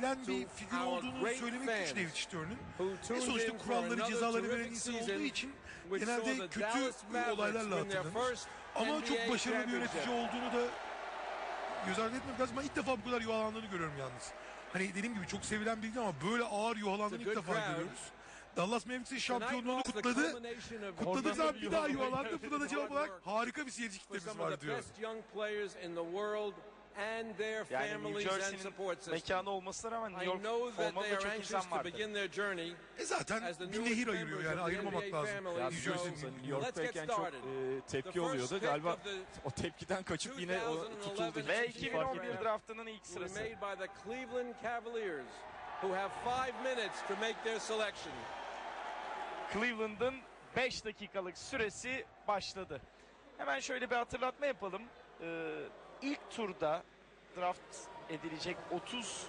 sevilen bir figür olduğunu söylemek güç David Stern'ın. E tuned sonuçta kuralları cezaları veren insan olduğu için genelde kötü olaylarla hatırlanır. Ama çok başarılı bir yönetici olduğunu da göz ardı etmemek lazım. Ben ilk defa bu kadar yuhalandığını görüyorum yalnız. Hani dediğim gibi çok sevilen bilgi ama böyle ağır yuhalandığını ilk defa görüyoruz. Dallas Mavericks'in şampiyonluğunu kutladı. Kutladığı zaman bir daha yuhalandı. Buna da cevap olarak harika bir seyirci kitlemiz var diyor. Yani New families and support Jersey'nin mekanı olmasına rağmen New I York know that olmalı da çok anxious insan to vardı. begin their journey E zaten as the bir nehir ayırıyor members yani ayırmamak lazım. family. Ya New Jersey'nin. New Let's get York'tayken çok started. e, tepki The first oluyordu. pick Galiba o tepkiden kaçıp yine o 2011 tutuldu. Ve Ve hiçbir 2011 fark yok. draftının ilk sırası. made by the Cleveland Cavaliers, who have five minutes to make their selection. Cleveland'ın 5 dakikalık süresi başladı. Hemen şöyle bir hatırlatma yapalım. Ee, turda draft edilecek 30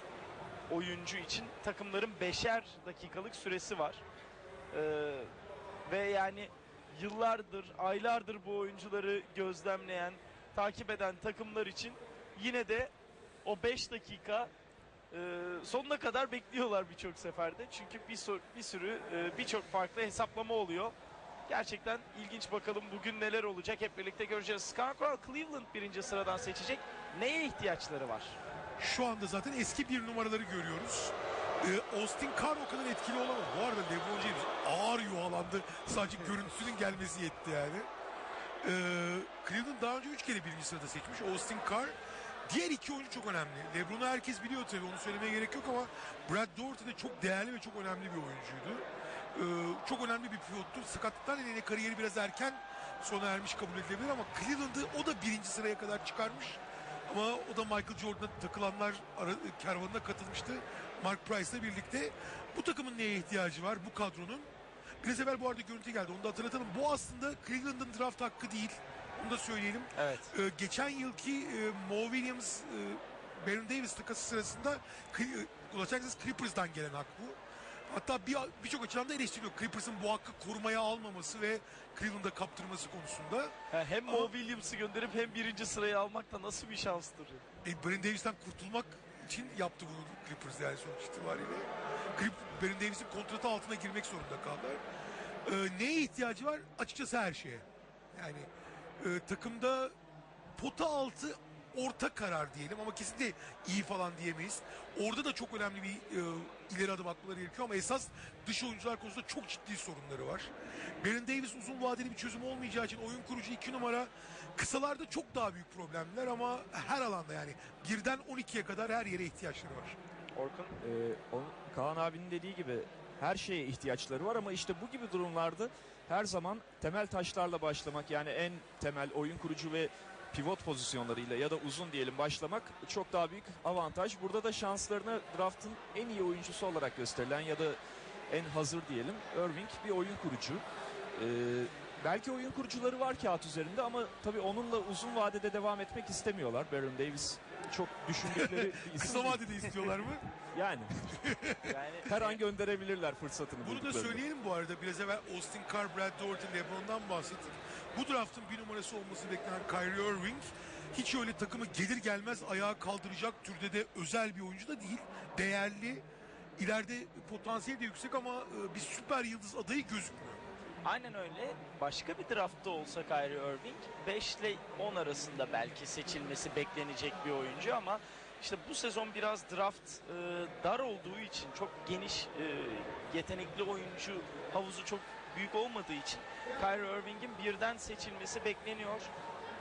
oyuncu için takımların 5'er dakikalık süresi var. Ee, ve yani yıllardır, aylardır bu oyuncuları gözlemleyen, takip eden takımlar için yine de o 5 dakika e, sonuna kadar bekliyorlar birçok seferde. Çünkü bir, bir sürü e, birçok farklı hesaplama oluyor. Gerçekten ilginç bakalım bugün neler olacak hep birlikte göreceğiz. Scarcrow Cleveland birinci sıradan seçecek. Neye ihtiyaçları var? Şu anda zaten eski bir numaraları görüyoruz. Ee, Austin Carr o kadar etkili olamadı. Bu arada LeBron James ağır yuhalandı. Sadece görüntüsünün gelmesi yetti yani. Ee, Cleveland daha önce 3 kere birinci sırada seçmiş. Austin Carr. Diğer iki oyuncu çok önemli. LeBron'u herkes biliyor tabii onu söylemeye gerek yok ama Brad Doherty de çok değerli ve çok önemli bir oyuncuydu. Ee, çok önemli bir pivottu. Sakatlıktan nedeniyle kariyeri biraz erken sona ermiş kabul edilebilir ama Cleveland'ı o da birinci sıraya kadar çıkarmış. Ama o da Michael Jordan'a takılanlar kervanına katılmıştı. Mark Price'la birlikte. Bu takımın neye ihtiyacı var bu kadronun? Biraz evvel bu arada görüntü geldi onu da hatırlatalım. Bu aslında Cleveland'ın draft hakkı değil. Onu da söyleyelim. Evet. Ee, geçen yılki e, Mo Williams, e, Baron Davis takası sırasında e, Los Angeles Clippers'dan gelen hak bu. Hatta bir birçok açıdan da eleştiriliyor. Clippers'ın bu hakkı korumaya almaması ve Cleveland'a kaptırması konusunda. Ha, hem Ama- Mo Williams'ı gönderip hem birinci sırayı almak da nasıl bir şanstır? E, Baron Davis'ten kurtulmak için yaptı bunu Clippers yani sonuç itibariyle. Clip, Baron Davis'in kontratı altına girmek zorunda kaldılar. E, neye ihtiyacı var? Açıkçası her şeye. Yani e, takımda pota altı orta karar diyelim ama kesinlikle iyi falan diyemeyiz. Orada da çok önemli bir e, ileri adım atmaları gerekiyor ama esas dış oyuncular konusunda çok ciddi sorunları var. Baron Davis uzun vadeli bir çözüm olmayacağı için oyun kurucu 2 numara kısalarda çok daha büyük problemler ama her alanda yani birden 12'ye kadar her yere ihtiyaçları var. Orkun? Ee, o, Kaan abinin dediği gibi her şeye ihtiyaçları var ama işte bu gibi durumlarda her zaman temel taşlarla başlamak yani en temel oyun kurucu ve pivot pozisyonlarıyla ya da uzun diyelim başlamak çok daha büyük avantaj. Burada da şanslarını draftın en iyi oyuncusu olarak gösterilen ya da en hazır diyelim Irving bir oyun kurucu. Ee, belki oyun kurucuları var kağıt üzerinde ama tabii onunla uzun vadede devam etmek istemiyorlar. Baron Davis çok düşündükleri bir isim. Kısa vadede istiyorlar mı? Yani Yani her an gönderebilirler fırsatını Bunu da söyleyelim bu arada. Biraz evvel Austin Carr, Brad Doherty, LeBron'dan bahsettik. Bu draftın bir numarası olması beklenen Kyrie Irving hiç öyle takımı gelir gelmez ayağa kaldıracak türde de özel bir oyuncu da değil. Değerli, ileride potansiyeli de yüksek ama e, bir süper yıldız adayı gözükmüyor. Aynen öyle. Başka bir draftta olsa Kyrie Irving 5 ile 10 arasında belki seçilmesi beklenecek bir oyuncu ama işte bu sezon biraz draft e, dar olduğu için çok geniş e, yetenekli oyuncu havuzu çok büyük olmadığı için Kyrie Irving'in birden seçilmesi bekleniyor.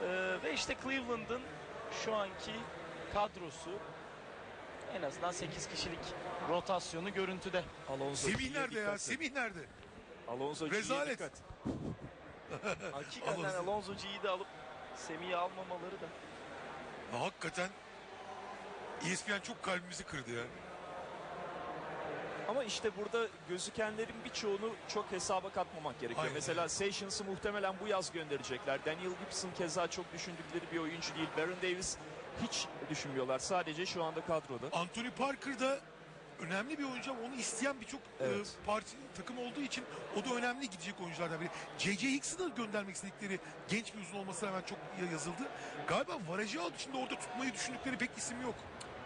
E, ve işte Cleveland'ın şu anki kadrosu en azından 8 kişilik rotasyonu görüntüde. Alonso Semih nerede ya? Semih nerede? Alonso Rezalet. dikkat. Hakikaten Alonso. Alonso'cuyu da alıp Semih'i almamaları da. Ha, hakikaten ESPN çok kalbimizi kırdı ya. Ama işte burada gözükenlerin birçoğunu çok hesaba katmamak gerekiyor. Aynen. Mesela Sessions'ı muhtemelen bu yaz gönderecekler. Daniel Gibson keza çok düşündükleri bir oyuncu değil. Baron Davis hiç düşünmüyorlar. Sadece şu anda kadroda. Anthony Parker da önemli bir oyuncu ama onu isteyen birçok Evet. e, parti takım olduğu için o da önemli gidecek oyunculardan biri. J.J. Hicks'i de göndermek istedikleri genç bir uzun olmasına rağmen çok yazıldı. Galiba Varejao dışında orada tutmayı düşündükleri pek isim yok.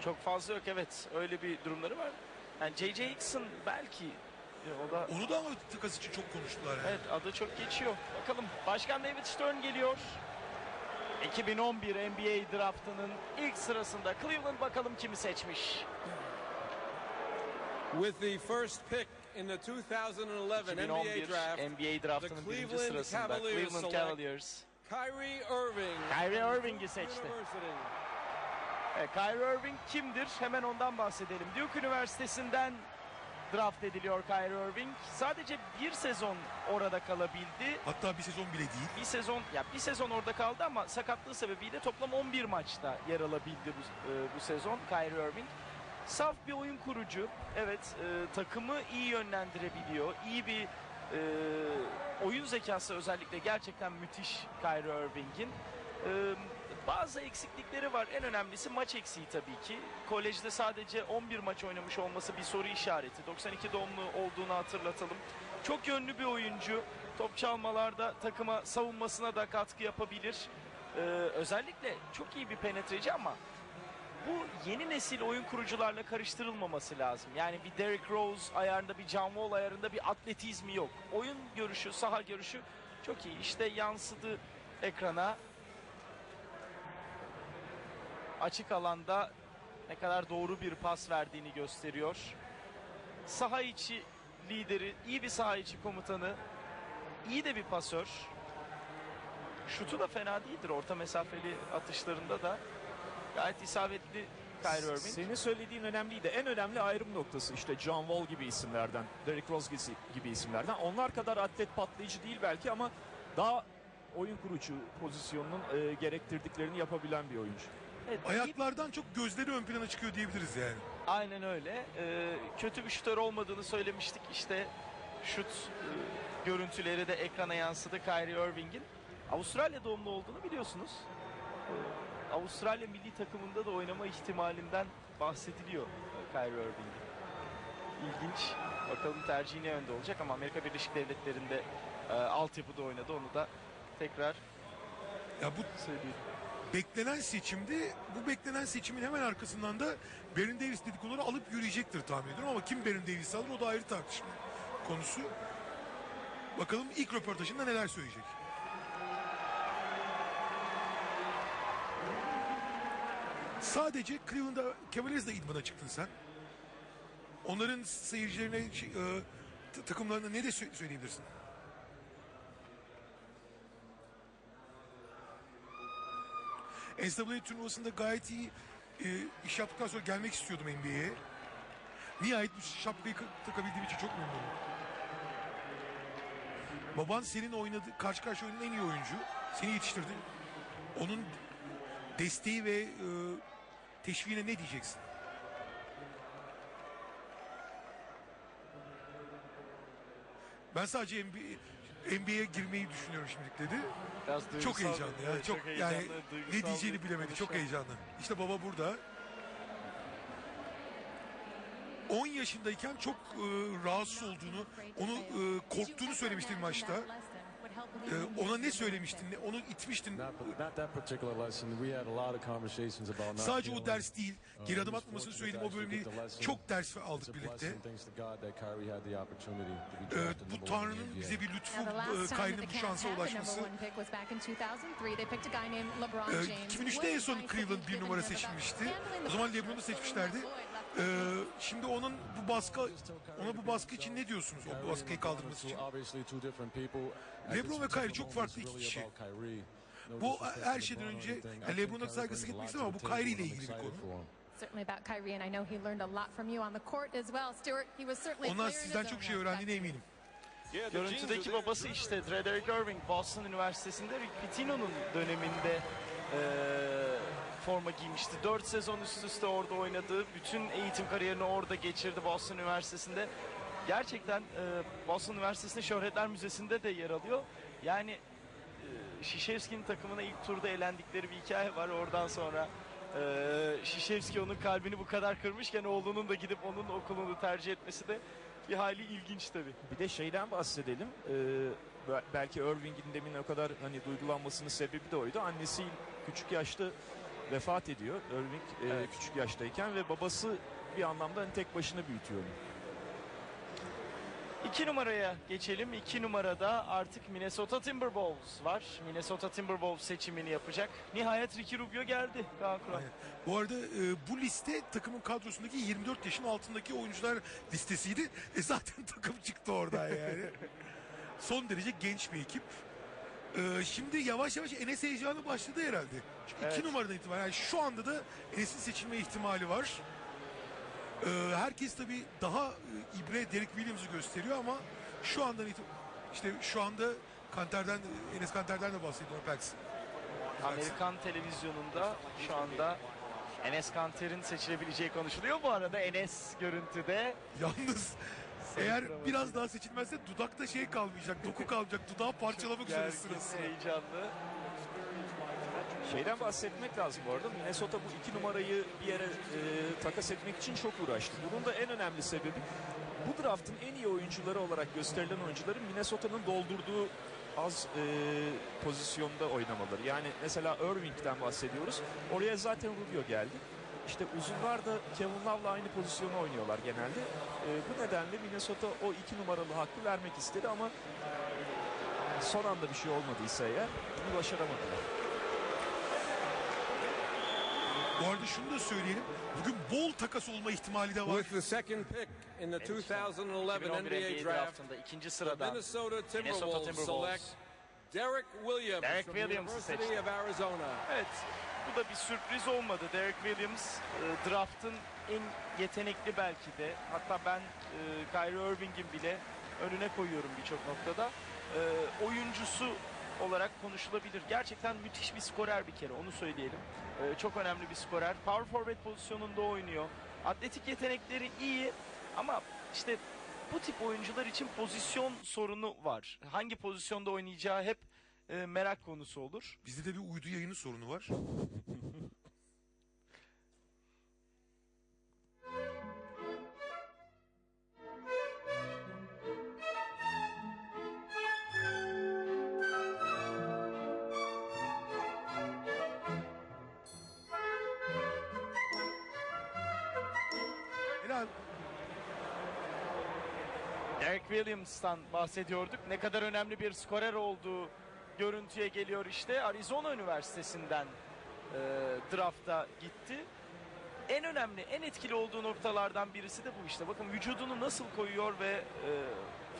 Çok fazla yok evet. Öyle bir durumları var. Yani J.J. Hickson belki e, o da Onu da ama takas için çok konuştular yani. Evet adı çok geçiyor. Bakalım Başkan David Stern geliyor. 2011 NBA draftının ilk sırasında Cleveland bakalım kimi seçmiş. With the first pick in the 2011 NBA 2011 draft, NBA draftının the birinci Cleveland sırasında Cavaliers Cleveland select- Cavaliers. Kyrie Irving. Kyrie Irving'i seçti. University. Evet, Kyrie Irving kimdir? Hemen ondan bahsedelim. Duke Üniversitesi'nden draft ediliyor Kyrie Irving. Sadece bir sezon orada kalabildi. Hatta bir sezon bile değil. Bir sezon ya bir sezon orada kaldı ama sakatlığı sebebiyle toplam 11 maçta yer alabildi bu, e, bu sezon Kyrie Irving. Saf bir oyun kurucu. Evet, e, takımı iyi yönlendirebiliyor. İyi bir e, oyun zekası özellikle gerçekten müthiş Kyrie Irving'in. E, bazı eksiklikleri var. En önemlisi maç eksiği tabii ki. Kolejde sadece 11 maç oynamış olması bir soru işareti. 92 doğumlu olduğunu hatırlatalım. Çok yönlü bir oyuncu. Top çalmalarda takıma savunmasına da katkı yapabilir. Ee, özellikle çok iyi bir penetreci ama bu yeni nesil oyun kurucularla karıştırılmaması lazım. Yani bir Derrick Rose ayarında bir John Wall ayarında bir atletizmi yok. Oyun görüşü, saha görüşü çok iyi. İşte yansıdı ekrana. Açık alanda ne kadar doğru bir pas verdiğini gösteriyor. Saha içi lideri, iyi bir saha içi komutanı, iyi de bir pasör. Şutu da fena değildir. Orta mesafeli atışlarında da gayet isabetli Kyrie Irving. Senin söylediğin önemliydi. En önemli ayrım noktası işte John Wall gibi isimlerden, Derrick Rose gibi- isimlerden. Onlar kadar atlet patlayıcı değil belki ama daha oyun kurucu pozisyonunun e, gerektirdiklerini yapabilen bir oyuncu. Evet, Ayaklardan çok gözleri ön plana çıkıyor diyebiliriz yani. Aynen öyle. Ee, kötü bir şutör olmadığını söylemiştik. İşte şut e, görüntüleri de ekrana yansıdı Kyrie Irving'in. Avustralya doğumlu olduğunu biliyorsunuz. Ee, Avustralya milli takımında da oynama ihtimalinden bahsediliyor e, Kyrie Irving'in. İlginç. Bakalım tercihi ne yönde olacak ama Amerika Birleşik Devletleri'nde e, altyapıda oynadı. Onu da tekrar Ya bu söyleyeyim. Beklenen seçimde bu beklenen seçimin hemen arkasından da Baron Davis dedikoduları alıp yürüyecektir tahmin ediyorum ama kim Baron Davis alır o da ayrı tartışma konusu. Bakalım ilk röportajında neler söyleyecek. Sadece Cleveland'da Cavaliers'da idmana çıktın sen. Onların seyircilerine, şey, e, takımlarına ne de sö- söyleyebilirsin? NCAA turnuvasında gayet iyi e, iş yaptıktan sonra gelmek istiyordum NBA'ye. Nihayet bu şapkayı ka- takabildiğim için çok memnunum. Baban senin oynadığı, karşı karşıya oynadığın en iyi oyuncu. Seni yetiştirdi. Onun desteği ve e, teşviğine ne diyeceksin? Ben sadece NBA, NBA'ye girmeyi düşünüyorum şimdilik dedi. Biraz Çok heyecanlı ya. evet, Çok, heyecanlı, yani ne diyeceğini bilemedi. Çok heyecanlı. İşte baba burada. 10 yaşındayken çok e, rahatsız olduğunu, onu e, korktuğunu söylemiştin maçta. E, ona ne söylemiştin? Ne- Onu itmiştin. Sadece o ders değil. uh, Geri adım atmamasını to o bölüm actually değil. get the lesson. Çok ders aldık birlikte. E, drafted bu Tanrı'nın bize bir lütfu, e, Kyrie'nin bu şansa ulaşması. number one pick was back in 2003. They picked a guy named LeBron Ee, James. 2003'te en son Cleveland bir numara seçilmişti. O zaman LeBron'u seçmişlerdi. Ee, şimdi onun bu baskı, ona bu baskı için ne diyorsunuz? O baskıyı kaldırması için. LeBron ve Kyrie çok farklı iki kişi. Bu her şeyden önce yani LeBron'a istemem to ama bu Kyrie ile ilgili bir konu. Certainly about Kyrie, and I know he learned a lot from you on the court as well. Stuart, he was certainly Ondan clear in sizden çok şey öğrendiğine eminim. Görüntüdeki babası işte Frederick Irving Boston Üniversitesi'nde Rick Pitino'nun döneminde eee, forma giymişti. 4 sezon üst üste orada oynadı. Bütün eğitim kariyerini orada geçirdi Boston Üniversitesi'nde. Gerçekten eee, Boston Üniversitesi'nde Şöhretler Müzesi'nde de yer alıyor. Yani eee Şişevski'nin takımına ilk turda elendikleri bir hikaye var. Oradan sonra eee Şişevski onun kalbini bu kadar kırmışken oğlunun da gidip onun okulunu tercih etmesi de bir hayli ilginç tabii. Bir de şeyden bahsedelim. Ee, be- belki Irving'in demin o kadar hani duygulanmasının sebebi de oydu. Annesi küçük yaşta vefat ediyor. Irving e, Evet. küçük yaştayken ve babası bir anlamda hani tek başına büyütüyor onu. İki numaraya geçelim. İki numarada artık Minnesota Timberwolves var. Minnesota Timberwolves seçimini yapacak. Nihayet Ricky Rubio geldi. Kaan Kural. Bu arada e, bu liste takımın kadrosundaki 24 yaşın altındaki oyuncular listesiydi. E zaten takım çıktı oradan yani. Son derece genç bir ekip. E, şimdi yavaş yavaş Enes heyecanı başladı herhalde. Çünkü Evet. iki numaradan itibaren yani şu anda da Enes'in seçilme ihtimali var. E, herkes tabii daha e, ibre Derek Williams'ı gösteriyor ama şu andan işte şu anda Kanter'den Enes Kanter'den de bahsediyor Pax. Amerikan televizyonunda şu anda Enes Kanter'in seçilebileceği konuşuluyor. Bu arada Enes görüntüde. Yalnız eğer biraz daha seçilmezse dudakta şey kalmayacak, doku kalmayacak, dudağı parçalamak üzere Gergin, heyecanlı. Şeyden bahsetmek lazım bu arada. Minnesota bu iki numarayı bir yere e, takas etmek için çok uğraştı. Bunun da en önemli sebebi bu draftın en iyi oyuncuları olarak gösterilen oyuncuların Minnesota'nın doldurduğu az e, pozisyonda oynamaları. Yani mesela Irving'den bahsediyoruz. Oraya zaten Rubio geldi. İşte uzunlar da Kevin Love'la aynı pozisyonu oynuyorlar genelde. E, bu nedenle Minnesota o iki numaralı hakkı vermek istedi ama son anda bir şey olmadıysa eğer bunu başaramadılar. Bu arada şunu da söyleyelim. Bugün bol takas olma ihtimali de var. With the second pick in the 2011 2011 NBA NBA draft, draftında ikinci the sıradan Minnesota Timberwolves select Derek Williams Derek from Williams'ı the University seçti. of Arizona. Evet, bu da bir sürpriz olmadı. Derek Williams e, draft'ın en yetenekli belki de. Hatta ben e, Kyrie Irving'in bile önüne koyuyorum birçok noktada. E, oyuncusu olarak konuşulabilir. Gerçekten müthiş bir skorer bir kere onu söyleyelim. E, çok önemli bir skorer. Power forward pozisyonunda oynuyor. Atletik yetenekleri iyi ama işte bu tip oyuncular için pozisyon sorunu var. Hangi pozisyonda oynayacağı hep e, merak konusu olur. Bizde de bir uydu yayını sorunu var. Derek Williams'tan bahsediyorduk. Ne kadar önemli bir skorer olduğu görüntüye geliyor işte. Arizona Üniversitesi'nden e, drafta gitti. En önemli, en etkili olduğu noktalardan birisi de bu işte. Bakın vücudunu nasıl koyuyor ve e,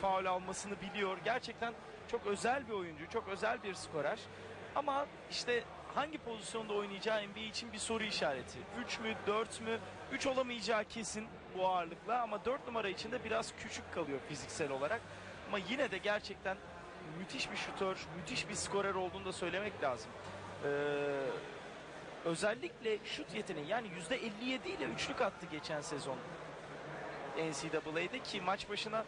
faul almasını biliyor. Gerçekten çok özel bir oyuncu, çok özel bir skorer. Ama işte hangi pozisyonda oynayacağı NBA için bir soru işareti. 3 mü, 4 mü? 3 olamayacağı kesin bu ağırlıkla ama 4 numara için de biraz küçük kalıyor fiziksel olarak. Ama yine de gerçekten müthiş bir şutör, müthiş bir skorer olduğunu da söylemek lazım. Ee, özellikle şut yeteneği yani %57 ile üçlük attı geçen sezon NCAA'de ki maç başına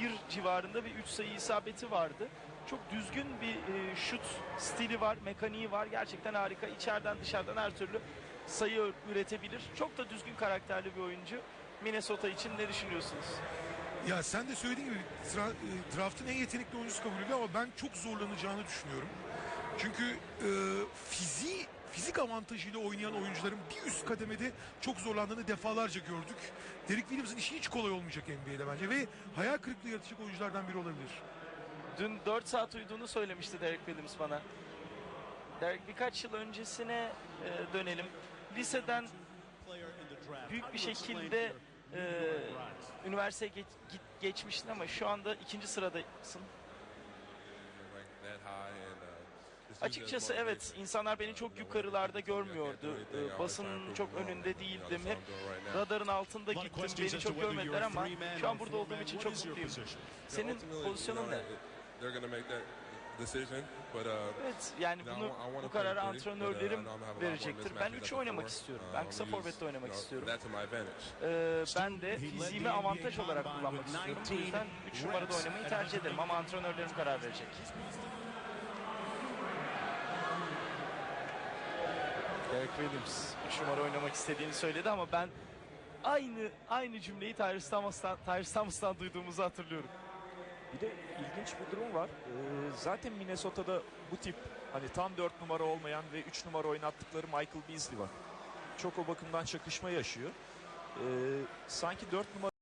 bir civarında bir 3 sayı isabeti vardı. Çok düzgün bir e, şut stili var, mekaniği var. Gerçekten harika. İçeriden dışarıdan her türlü sayı üretebilir. Çok da düzgün karakterli bir oyuncu. Minnesota için ne düşünüyorsunuz? Ya sen de söylediğin gibi tra- e, draftın en yetenekli oyuncusu kabul ediliyor ama ben çok zorlanacağını düşünüyorum. Çünkü e, fiziği fizik avantajıyla oynayan oyuncuların bir üst kademede çok zorlandığını defalarca gördük. Derek Williams'ın işi hiç kolay olmayacak NBA'de bence ve hayal kırıklığı yaratacak oyunculardan biri olabilir. Dün 4 saat uyuduğunu söylemişti Derek Williams bana. Derek birkaç yıl öncesine e, dönelim. Liseden büyük bir şekilde e, üniversiteye geç, git, geçmiştin ama şu anda ikinci sıradasın. Açıkçası evet insanlar beni çok yukarılarda görmüyordu. Ee, basının çok önünde değildim. Hep radarın altında gittim. Beni çok görmediler ama şu an burada olduğum için çok mutluyum. Senin pozisyonun ne? Decision, but uh, Evet yani bunu bu kararı uh, antrenörlerim verecektir. Ben mismatches 3 at oynamak the four. istiyorum. Uh, Ben I'm kısa forvette oynamak istiyorum. Ee, ben de fiziğimi avantaj olarak kullanmak istiyorum. Bu yüzden 3 numarada oynamayı tercih ederim ama antrenörlerim karar verecek. Derek Williams 3 numara oynamak istediğini söyledi ama ben aynı aynı cümleyi Tyrese Thomas'tan, Tyrese Thomas'tan duyduğumuzu hatırlıyorum. Bir de ilginç bir durum var. Ee, zaten Minnesota'da bu tip Hani tam 4 numara olmayan ve 3 numara oynattıkları Michael Beasley var. Çok o bakımdan çakışma yaşıyor. Ee, sanki 4 numara